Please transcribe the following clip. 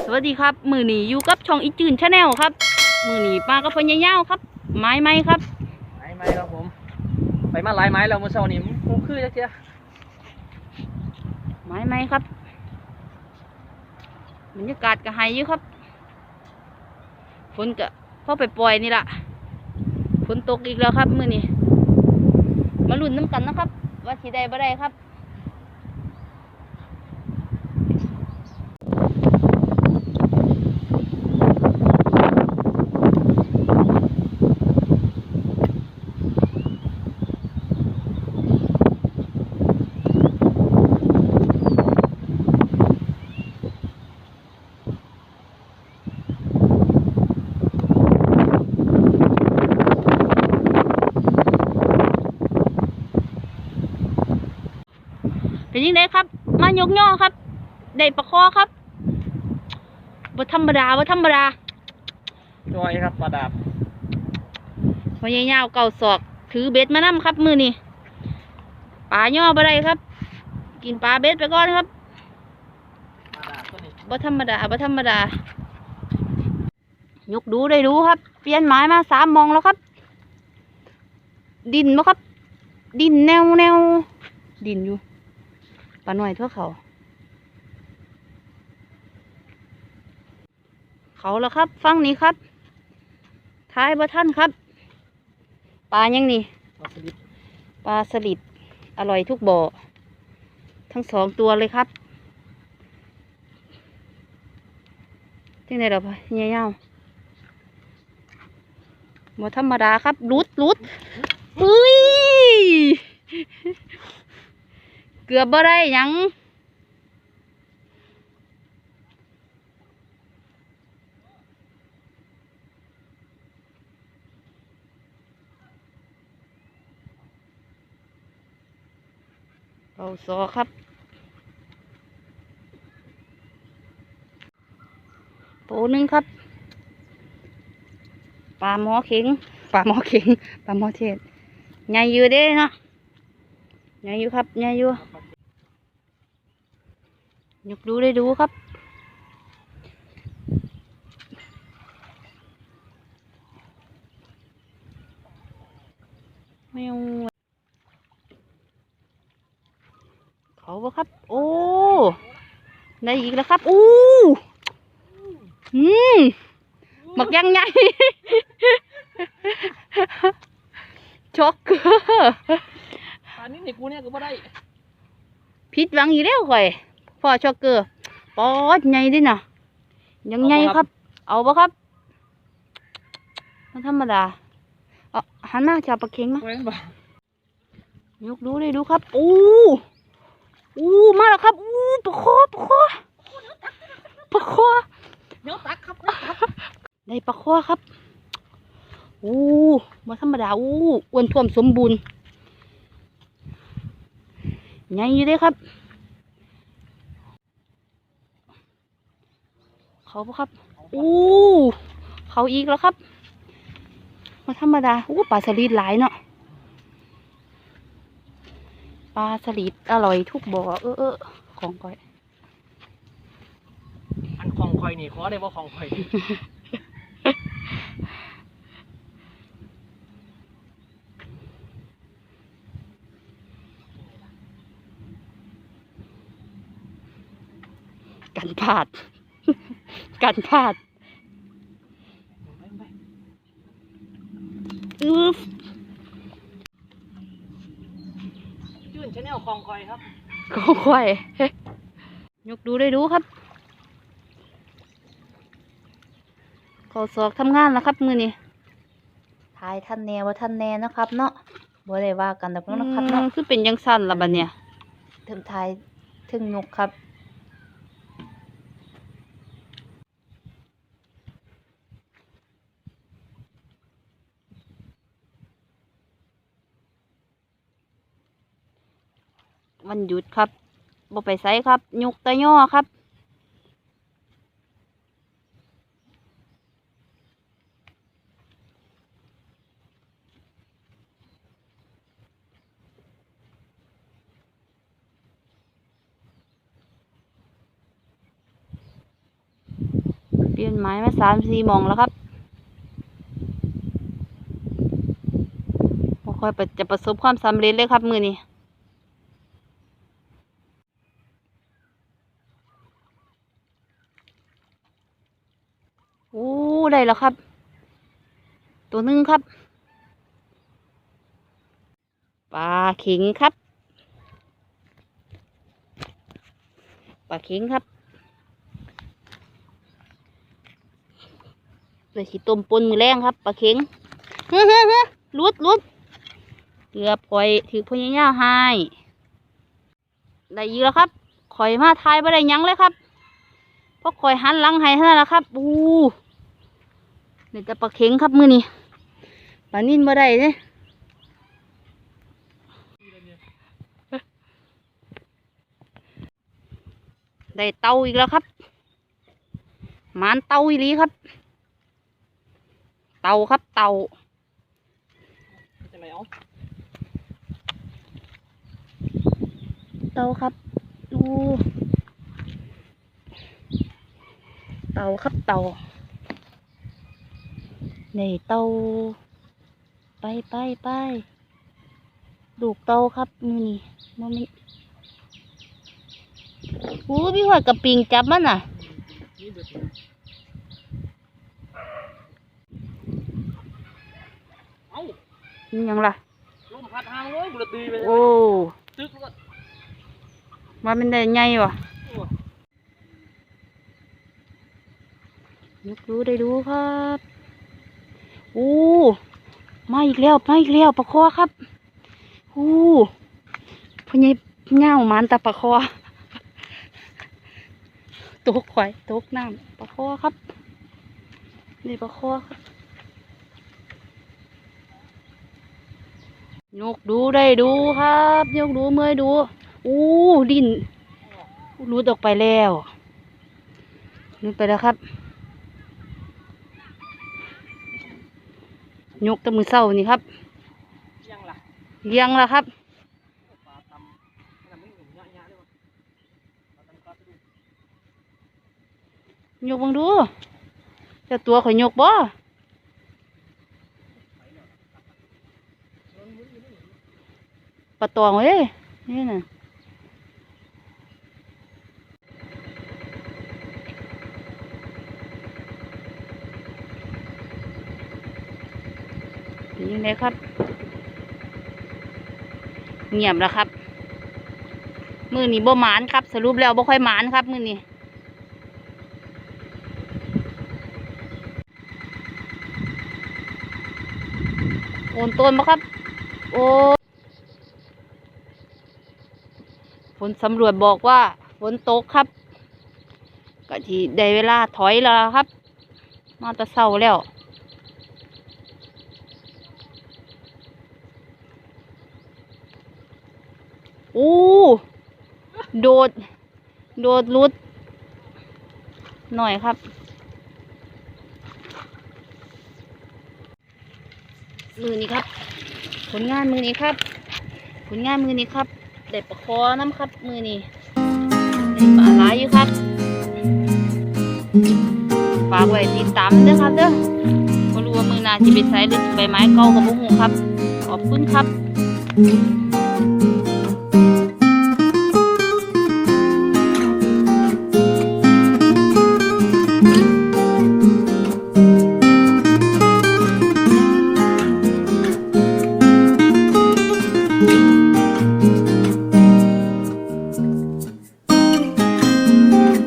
สวัสดีครับมือหนีอยู่กับช่องอีจืนชาแนลครับ มือหนีปลากับพญายาวครับ ไม้ไม้ครับไม้ไม้ครับผม ไปมาหลายไม้แล้วเมื่อเช้านี้มันคือจักเจ้าไม้ไม้ครับบรรยากาศก็หายอยู่ครับฝนก็พอไปปล่อยนี่ละฝนตกอีกแล้วครับ มือนี้มาลุ้นน้ำกันนะครับ ว่าสีใดบ่ได้ครับ เป็นยังไงครับ มายกย่อครับได้ปลาคอครับบ่ธรรมดาบ่ธรรมดาจอยครับปลาดาบพญายาวเก่าศอก ถือเบ็ดมานํครับ มือนี่ปลาย่อบ่ได้ครับ กินปลาเบ็ดไปก่อนครับปลาดาบตัวนี้บ่ธรรมดาบ่ธรรมดายกดูได้ดูครับ เปลี่ยนไม้มาสามมองแล้วครับ ดินบ่ครับ ดินแนวแนวดินอยู่ ปลาหน่อยทั่วเขา เขาแล้วครับ ฟังนี้ครับ ท้ายบ่ท่านครับ ปลายังนี่ปลาสลิดปลาสลิด อร่อยทุกบ่อ ทั้งสองตัวเลยครับที่ไหนเราพะเงี้ยาวบ่ธรรมดาครับ รุดรุดอุ้ย เกือบบ่ได้ยังเอาซอครับโตหนึ่งครับปลาหมอเข็งปลาหมอเข็งปลาหมอเทศใหญ่อยู่เด้เนาะใหญ่อยู่ครับใหญ่อยู่ ยกดูได้ดูครับ ไม่เอาเขาปะครับ โอ้ ได้อีกแล้วครับ อู้อืมหมักยังไงช็อกเกอร์ปลานี้ในกูเนี่ยก็บ่ได้ผิดหวังอีกแล้วข่อย พ่อช็อกเกอร์ปอดใหญ่ดิน่ะยังไงครับ เอาปะครับมันธรรมดาเอาหันหน้าจับปลาเค็งมาไว้บ่ยกดูเลยดูครับอู้อู้มาแล้วครับอู้ปลาคอปลาคอปลาคอเดี๋ยวตักครับได้ปลาคอครับอู้มาธรรมดาอู้อ้วนท่วมสมบูรณ์ใหญ่อยู่เด้ครับ เขาปะครับอู้เขาอีกแล้วครับมาธรรมดาอู้ปลาสลิดหลายเนาะปลาสลิดอร่อยทุกบ่อเออเออของก้อยอันของข่อยนี่ขอได้บ่ของข่อยกันพลาด กันพลาดอือจื่นชาแนลของข่อยครับก็ค่อยยกดูได้ดูครับขอสอกทำงานแล้วครับมือนี้ทายท่านแนว่าท่านแนนะครับ เนาะบ่ได้ว่ากันแต่พวกนะครับเนาะอืมคือเป็นยังสั้นละบัดเนี่ยถึงทายถึงนกครับ วันหยุดครับบ่ไปไสครับ ยุกตะย่อครับ เปลี่ยนไม้มาสามสี่มองแล้วครับบ่ค่อยจะประสบความสำเร็จเลยครับมือนี้โอ้ได้ แล้วครับ ตัวหนึ่งครับปลาเข็งครับปลาเข็งครับเลยสิต้มปนมือแรงครับปลาเข็งเฮ้อเฮ้อเฮ้อลุดลุดเกือบข่อยถือพญายาให้ได้เยอะครับข่อยมาทายไม่ได้ยังเลยครับเพราะข่อยหันหลังให้เท่านั้นแหละครับอู้ นี่แต่ปลาเข็งครับมือนี้ปลานิ่นบ่ได้เนี่ยได้เตาอีกแล้วครับหมานเตาอีลีครับ เตาครับเตาจะไหนเอาเตาครับดูเตาครับเตา ได้เตาไปไปไปดูกเตาครับมือนี่มันมีโอ้พี่หอยกับปิงจับมันน่ะนี่เบิดเอ้านี่ยังล่ะลมพัดหางเลยบุรตีไปโอ้ตึกก็มาเป็นได้ไงวะโอ้ยกดูได้ดูครับโอ้มาอีกแล้วมาอีกแล้วปลาคอครับโอ้พญายเง่ามันตาปลาคอตกข่อยตกน้ำปลาคอครับนี่ปลาคอครับยกดูได้ดูครับยกดูเมื่อยดูอู้ดินรูดออกไปแล้วรูดไปแล้วครับ ยกแตะมือเศร้านี่ครับยังล่ะเลี้ยงแล้วครับปลาตำนั่นมันหนุ่มยะๆเลยวะปลาตำปลาสะดุ้งยกเบังดูเจ้าตัวข่อยยกบ่ปลาตองเว้ยนี่น่ะ ยังไงครับ เงียบแล้วครับ มือนี้บ่หมานครับ สรุปแล้วบ่ค่อยหมานครับ มือนี้โอนต้นบ่ครับ โอ้ฝนสำรวจบอกว่าฝนตกครับ ก็ที่ได้เวลาถอยแล้วครับ มาตะเศร้าแล้ว โอ้ โดด โดดรุด หน่อยครับ มือนี้ครับ ผลงานมือนี้ครับ ผลงานมือนี้ครับได้ประคอน้ำครับ มือนี้ได้ปลาหลอยู่ครับฝากไว้ติดตามเด้อครับเด้อบ่รู้ว่ามือหนาจะไปไสหรือไปไม้เก่ากับบุ้งครับ ขอบคุณครับ